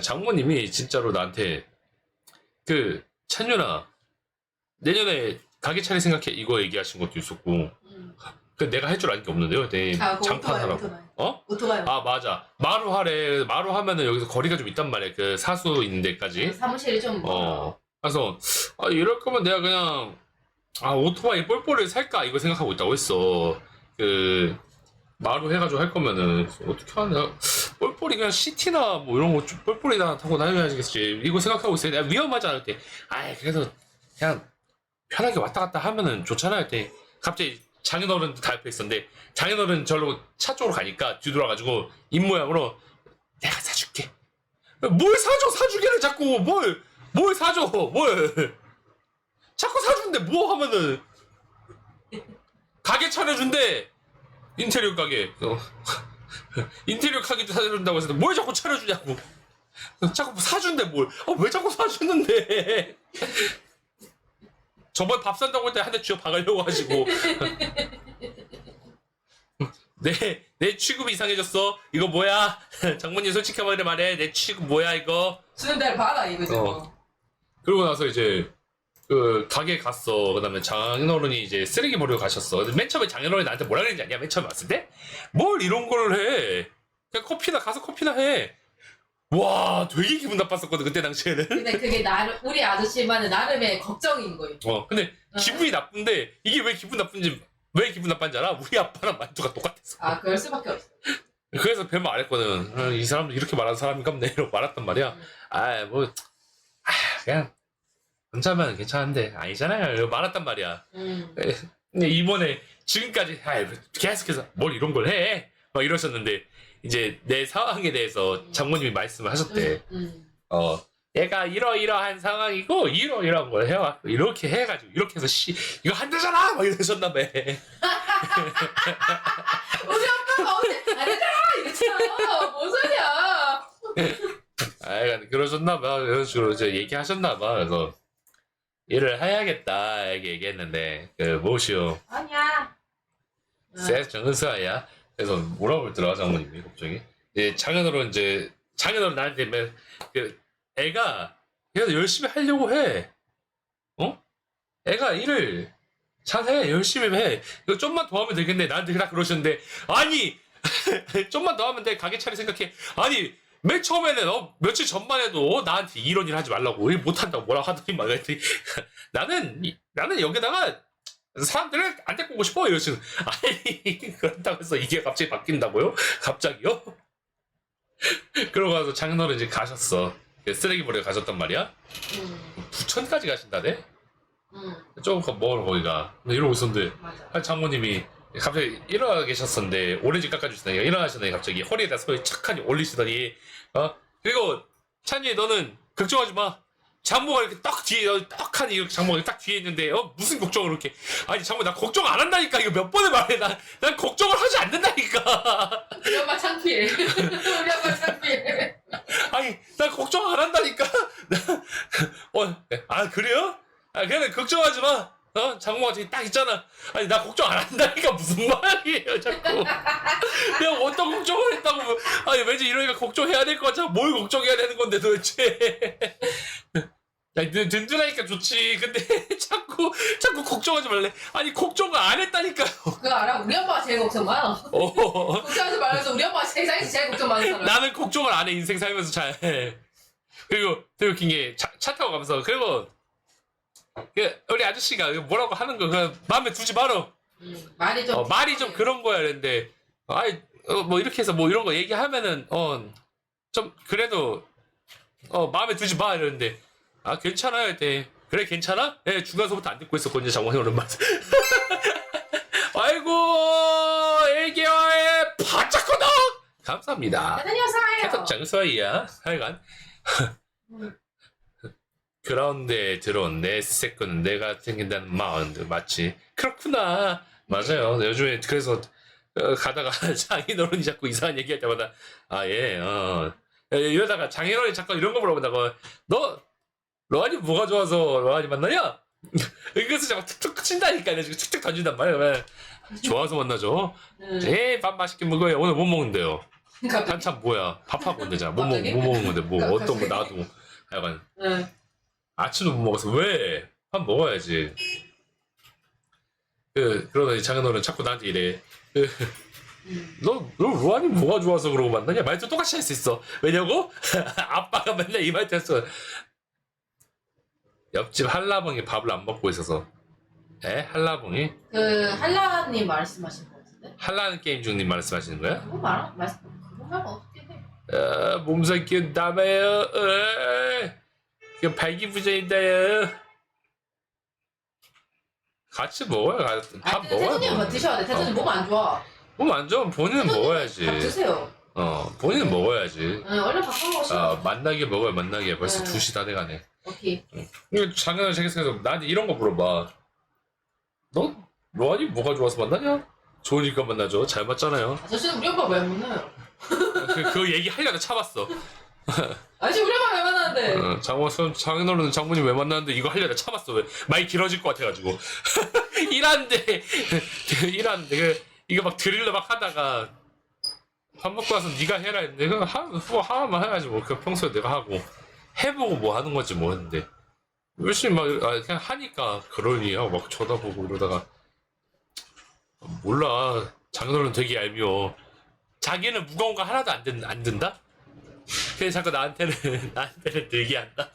장모님이 진짜로 나한테 그 찬윤아 내년에 가게 차리 생각해 이거 얘기하신 것도 있었고 음. 그 내가 할 줄 아는 게 없는데요. 내 아, 그 장판하라고. 오토바이. 어? 오토바이. 아 맞아 마루 하래 마루 하면은 여기서 거리가 좀 있단 말이야 그 사수 있는 데까지 사무실이 좀. 어 그래서 아 이럴 거면 내가 그냥 아 오토바이 뻘뻘을 살까 이거 생각하고 있다고 했어 그 마루 해가지고 할 거면은 어떻게 하냐. 뻘뻘이 그냥 시티나 뭐 이런 거 좀 뻘뻘이나 타고 다녀야겠지. 이거 생각하고 있어요 내가 위험하지 않을 때. 아이 그래서 그냥 편하게 왔다 갔다 하면은 좋잖아 할 때. 갑자기 장인어른도 다 옆에 있었는데 장인어른 절로 차 쪽으로 가니까 뒤돌아가지고 입모양으로 내가 사줄게. 뭘 사줘? 사주기를 자꾸. 뭘? 뭘 사줘? 뭘? 자꾸 사준대 뭐 하면은? 가게 차려준대 인테리어 가게. 어. 인테리어 가게도 차려준다고 해서 뭘 자꾸 차려주냐고. 자꾸 뭐 사준대 뭘왜 자꾸 사주는데? 저번 밥 산다고 할때한대 쥐어 박으려고 하시고. 내, 내 취급이 이상해졌어? 이거 뭐야? 장모님 솔직하게 말해. 내 취급 뭐야 이거? 주는 대로 받아, 이거 지금. 어. 그러고 나서 이제 그 가게 갔어. 그다음에 장인어른이 이제 쓰레기 버리러 가셨어. 근데 맨 처음에 장인어른이 나한테 뭐라 그랬는지 아냐? 맨 처음에 왔을 때? 뭘 이런 걸 해? 그냥 커피나 가서 커피나 해. 와, 되게 기분 나빴었거든 그때 당시에는. 근데 그게 나름, 우리 아저씨만의 나름의 걱정인 거예요. 어, 근데 기분이 나쁜데 이게 왜 기분 나쁜지 왜 기분 나쁜지 알아? 우리 아빠랑 말투가 똑같았어. 아, 그럴 수밖에 없어. 그래서 별말 안 했거든. 아, 이 사람도 이렇게 말하는 사람인가 이러고 말았단 말이야. 음. 아, 뭐, 아, 그냥 혼자면 괜찮은데 아니잖아요. 이러고 말았단 말이야. 음. 근데 이번에 지금까지 아, 계속해서 뭘 이런 걸 해? 막 이러셨는데 이제 내 상황에 대해서 장모님이 말씀을 하셨대. 음. 음. 어, 얘가 이러이러한 상황이고 이러이러한 걸 해왔고 이렇게 해가지고 이렇게 해서 씨 이거 한대잖아 막 이러셨나 봐. 우리 아빠가 어제 안 했잖아! 이랬잖아! 뭔 소리야! 아, 그러셨나 봐. 그런 식으로 이제 얘기하셨나 봐. 그래서 일을 해야겠다 이렇게 얘기했는데 그 뭐시오 아니야. 쎄 정은수아야. 그래서 뭐라고 그러더라 장모님이 갑자기. 이제 장인어로 이제 장인어로 나한테 맨, 그 애가 그래도 열심히 하려고 해. 어? 애가 일을 잘해 열심히 해. 이거 좀만 더 하면 되겠네. 나한테 딱 그러셨는데 아니 좀만 더 하면 돼. 가게 차리 생각해. 아니 맨 처음에는 어, 며칠 전만 해도 어, 나한테 이런 일 하지 말라고 일 못한다고 뭐라 하더니 막 그랬더니 나는 이- 나는 여기다가 사람들을 안 데리고 오고 싶어 이러시는 아니 그렇다고 해서 이게 갑자기 바뀐다고요? 갑자기요? 그러고 나서 장인어른 이제 가셨어 그 쓰레기 버리러 가셨단 말이야 음. 부천까지 가신다네? 음. 조금 멀어 거기가 근데 이러고 있었는데 장모님이 갑자기 일어나 계셨었는데 오렌지 깎아주시더니 일어나시더니 갑자기 허리에다 손을 착하니 올리시더니 어? 그리고 찬이 너는 걱정하지 마. 장모가 이렇게 딱 뒤에 딱하니 이렇게 장모가 딱 뒤에 있는데 어? 무슨 걱정을 그렇게? 아니 장모 나 걱정 안 한다니까. 이거 몇 번을 말해. 난, 난 걱정을 하지 않는다니까. 우리 엄마 창피해. 우리 엄마 창피해. 아니 나 걱정 안 한다니까. 어아 그래요? 아 그래 걱정하지 마 어, 장모가 저기 딱 있잖아. 아니, 나 걱정 안 한다니까 무슨 말이에요, 자꾸. 내가 어떤 걱정을 했다고. 아니, 왠지 이러니까 걱정해야 될 것 같아. 뭘 걱정해야 되는 건데, 도대체. 야, 든- 든든하니까 좋지. 근데 자꾸, 자꾸 걱정하지 말래. 아니, 걱정을 안 했다니까요. 그거 알아? 우리 엄마가 제일 걱정 많아. 어. 걱정하지 말면서 우리 엄마가 세상에서 제일 걱정 많은 사람. 나는 걱정을 안 해, 인생 살면서 잘. 그리고 되게 웃긴 게, 차, 차 타고 가면서, 그리고, 그, 우리 아저씨가 뭐라고 하는 거, 그냥 마음에 두지 말어. 음, 말이 좀. 어, 말이 좀 그런 거야, 그랬는데, 아이, 어, 뭐, 이렇게 해서 뭐 이런 거 얘기하면은, 어, 좀, 그래도, 어, 마음에 두지 마, 이러는데, 아, 괜찮아요, 이때. 그래, 괜찮아? 예, 중간서부터 안 듣고 있었거든요, 장원이 오랜만. 아이고, 애기와의 바짝거덕! 감사합니다. 안녕하세요. 캐터 장소이야, 하여간. 그라운드에 들어온 내 새끼는 내가 생긴다는 마운드 맞지? 그렇구나. 맞아요. 요즘에 그래서 어, 가다가 장인어른이 자꾸 이상한 얘기할 때마다 아 예, 어 예, 이러다가 장인어른이 자꾸 이런 거 물어본다고 너 로아니 뭐가 좋아서 로아니 만나냐? 이것을 자꾸 툭툭 친다니까 내가 지금 툭툭 던진단 말이야. 왜? 좋아서 만나죠. 음. 예, 밥 맛있게 먹어요. 오늘 뭐 먹는데요? 한참 뭐야 밥하고 온대잖아 뭐, 먹? 뭐 먹은 건데 뭐? 어떤 거 나도 약간 응. 아침도 못 먹어서 왜? 밥 먹어야지 그 그러더니 장인어른 자꾸 나한테 이래 그, 응. 너, 너 로아님 뭐가 좋아서 그러고 만나냐? 말도 똑같이 할 수 있어. 왜냐고? 아빠가 맨날 이 말도 했어. 옆집 한라봉이 밥을 안 먹고 있어서. 에? 한라봉이? 그 한라님 말씀하신 거 같은데? 한라는 게임 중님 말씀하시는 거야? 그거 말 말씀 그거 말고 어떻게 해? 어, 몸살 기운 남아요. 어, 이거 발기부전인데요. 같이 먹어요. 가- 밥 아니 먹어요. 태준님 뭐 드셔야 돼. 태준님 몸안 좋아. 몸안 좋으면 본인은 먹어야지. 밥 드세요. 어, 본인은 먹어야지. 응, 얼른 밥 먹으시오. 아, 만나게 먹어요, 만나게. 벌써 네. 2시 다 돼가네. 오케이. 이거 작년에 자기에서 나한테 이런 거 물어봐. 너 로아니 뭐가 좋아서 만나냐? 좋으니까 만나죠. 잘 맞잖아요. 아저씨는 우리 오빠 왜안 만나요? 그, 그 얘기 하려다 참았어. 아저씨 우리 오빠 왜 만나는데? 어, 장모 장인어른 장모님 왜 만나는데 이거 하려다 참았어. 왜 많이 길어질 것 같아가지고 일하는데 일하는데 그, 이거 막 드릴러 막 하다가 밥 먹고 와서 네가 해라 했는데 그 하, 뭐 하나만 해야지 뭐. 그 평소에 내가 하고 해보고 뭐 하는 거지 뭐 했는데 열심히 막 아, 그냥 하니까 그러니 하고 막 쳐다보고 이러다가 몰라 장인어른 되게 얄미워. 자기는 무거운 거 하나도 안, 든, 안 든다? 그래서 자꾸 나한테는 나한테는 들게 한다.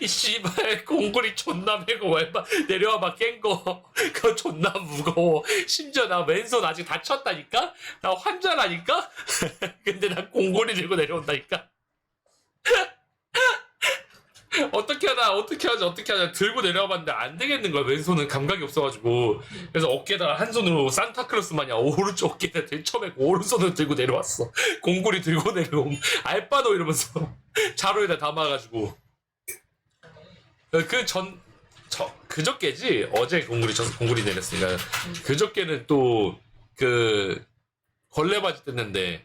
이 씨발 공구리 존나 메고 왼발 내려와 막깬거 그거 존나 무거워. 심지어 나 왼손 아직 다쳤다니까? 나 환자라니까? 근데 나 공구리 들고 내려온다니까? 어떻게 하나 어떻게 하자 어떻게 하자 들고 내려와봤는데 안 되겠는 거야. 왼손은 감각이 없어가지고. 그래서 어깨에다가 한 손으로 산타클로스 마냥 오른쪽 어깨에다 들쳐매고 오른손으로 들고 내려왔어. 공구리 들고 내려옴 알바노 이러면서 자루에다 담아가지고. 그 전 저 그저께지? 어제 공구리 저 공구리 내렸으니까. 그저께는 또 그 걸레바지 뜯는데.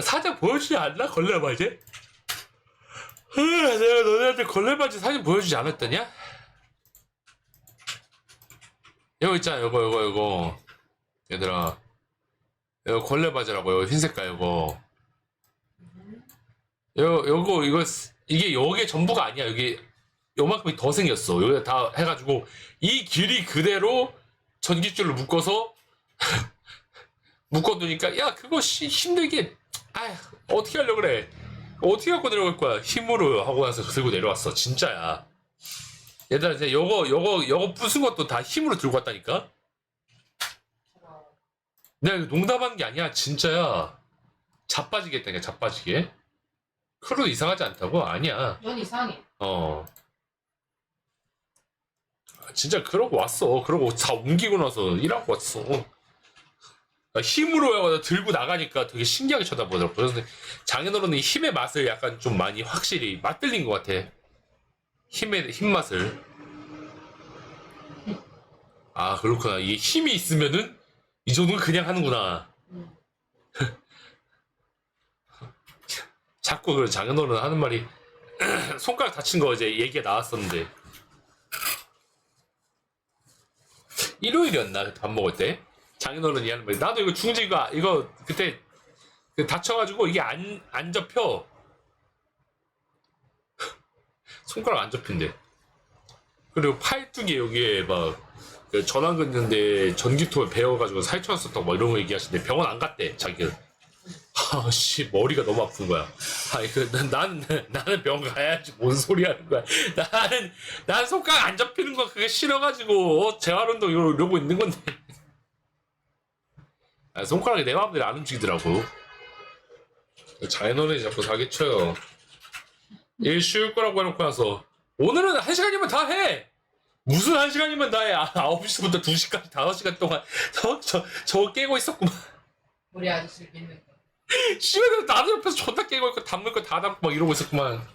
사진 보여주지 않나? 걸레바지? 아, 내가 너네한테 걸레바지 사진 보여주지 않았더냐? 이거 있잖아 이거 이거 이거 얘들아 이거 걸레바지라고 이거 흰 색깔 이거 요, 요거, 이거, 쓰- 이게 요게 전부가 아니야. 여기, 요만큼이 더 생겼어. 여기 다 해가지고, 이 길이 그대로 전기줄로 묶어서, 묶어두니까, 야, 그거 씨, 힘들게, 아휴, 어떻게 하려고 그래. 어떻게 갖고 내려갈 거야. 힘으로 하고 나서 들고 내려왔어. 진짜야. 얘들아, 이제 요거, 요거, 요거 부순 것도 다 힘으로 들고 왔다니까? 내가 이거 농담하는 게 아니야. 진짜야. 자빠지겠다 니까, 자빠지게. 크루 이상하지 않다고? 아니야. 넌 이상해. 어. 아, 진짜 그러고 왔어. 그러고 다 옮기고 나서 일하고 왔어. 아, 힘으로 들고 나가니까 되게 신기하게 쳐다보더라고. 그래서 장인어른이 힘의 맛을 약간 좀 많이 확실히 맛들린 것 같아. 힘의, 힘 맛을. 아, 그렇구나. 이게 힘이 있으면은 이 정도는 그냥 하는구나. 응. 자꾸 그 장인어른 하는 말이 손가락 다친 거 이제 얘기가 나왔었는데 일요일이었나 밥 먹을 때 장인어른이 하는 말이 나도 이거 중지 이거 이거 그때 그 다쳐가지고 이게 안 안 접혀 손가락 안 접힌대 그리고 팔뚝에 여기에 막그 전완 긋는데 전기톱에 베어가지고 살쪄졌었다고 막 이런 거 얘기하시는데 병원 안 갔대 자기는 아씨 머리가 너무 아픈 거야. 아이 그 난, 나는 나는 병 가야지 뭔 소리 하는 거야. 나는 난 손가락 안 잡히는 거 그게 싫어가지고 어, 재활 운동 이러- 이러고 있는 건데. 아, 손가락이 내 마음대로 안 움직이더라고. 자연어른이 자꾸 사기쳐요. 일 쉬울 거라고 해놓고 나서 오늘은 한 시간이면 다 해. 무슨 한 시간이면 다 해. 아, 9시부터 2시까지 5시간 동안 저, 저, 저 깨고 있었구만. 우리 아저씨를 믿는 거. 씨발 나도 옆에서 존나 깨고 있고 담을 거 다 담고 막 이러고 있었구만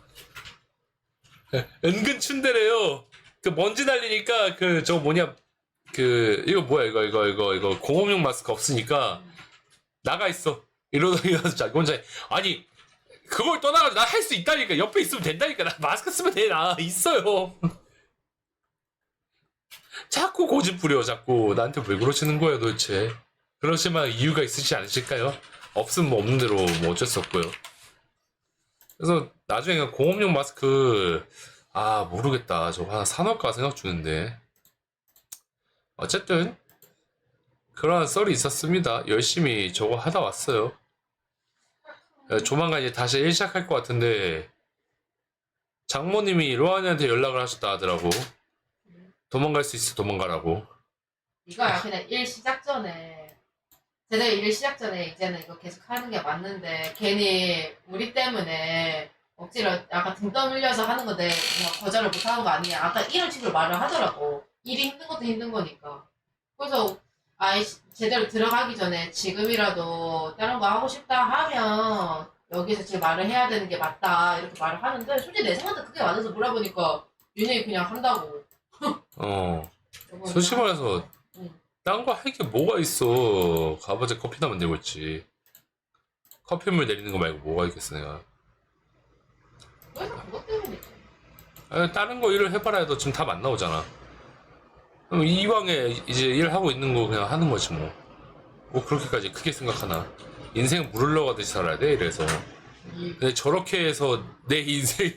예, 은근 춘대래요 그 먼지 날리니까 그 저 뭐냐 그 이거 뭐야 이거 이거 이거 이거 공업용 마스크 없으니까 나가 있어. 이러다 이러서 자기 혼자 해. 아니 그걸 떠나가지고 나 할 수 있다니까. 옆에 있으면 된다니까. 나 마스크 쓰면 돼나 있어요. 자꾸 고집 부려 자꾸. 나한테 왜 그러시는 거예요 도대체? 그러시면 이유가 있으시지 않으실까요? 없으면 뭐 없는 대로 뭐 어쩔 수 없고요. 그래서 나중에 공업용 마스크 아 모르겠다. 저거 하나 사놓을까 생각 중인데 어쨌든 그러한 썰이 있었습니다. 열심히 저거 하다 왔어요. 예, 조만간 이제 다시 일 시작할 것 같은데 장모님이 로한이한테 연락을 하셨다 하더라고. 도망갈 수 있어 도망가라고. 이거야 그냥 일 시작 전에 제대로 일 시작 전에 이제는 이거 계속 하는 게 맞는데 괜히 우리 때문에 억지로 약간 등 떠밀려서 하는 건데 뭔가 거절을 못 하는 거 아니야 아까 이런 식으로 말을 하더라고 일이 힘든 것도 힘든 거니까 그래서 시- 제대로 들어가기 전에 지금이라도 다른 거 하고 싶다 하면 여기서 지금 말을 해야 되는 게 맞다 이렇게 말을 하는데 솔직히 내 생각도 그게 맞아서 물어보니까 윤영이 그냥 한다고 어 솔직히 말해서 응. 딴 거 할 게 뭐가 있어. 가봐자 커피나 만들고 있지. 커피물 내리는 거 말고 뭐가 있겠어 내가. 그래서 그것 때문이지 아니, 다른 거 일을 해봐라 해도 지금 답 안 나오잖아. 그럼 이왕에 이제 일하고 있는 거 그냥 하는 거지 뭐. 뭐 그렇게까지 크게 생각하나. 인생 물 흘러가듯이 살아야 돼 이래서. 이 근데 저렇게 해서 내 인생이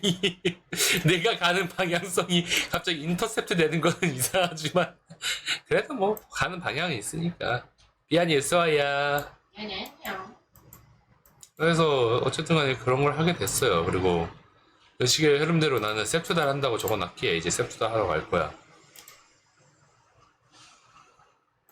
내가 가는 방향성이 갑자기 인터셉트 되는 거는 이상하지만 그래도 뭐 가는 방향이 있으니까 미안해 수아야 안녕. 그래서 어쨌든 간에 그런 걸 하게 됐어요 그리고 그 시기의 흐름대로 나는 셉투달 한다고 적어놨기에 이제 셉투달 하러 갈 거야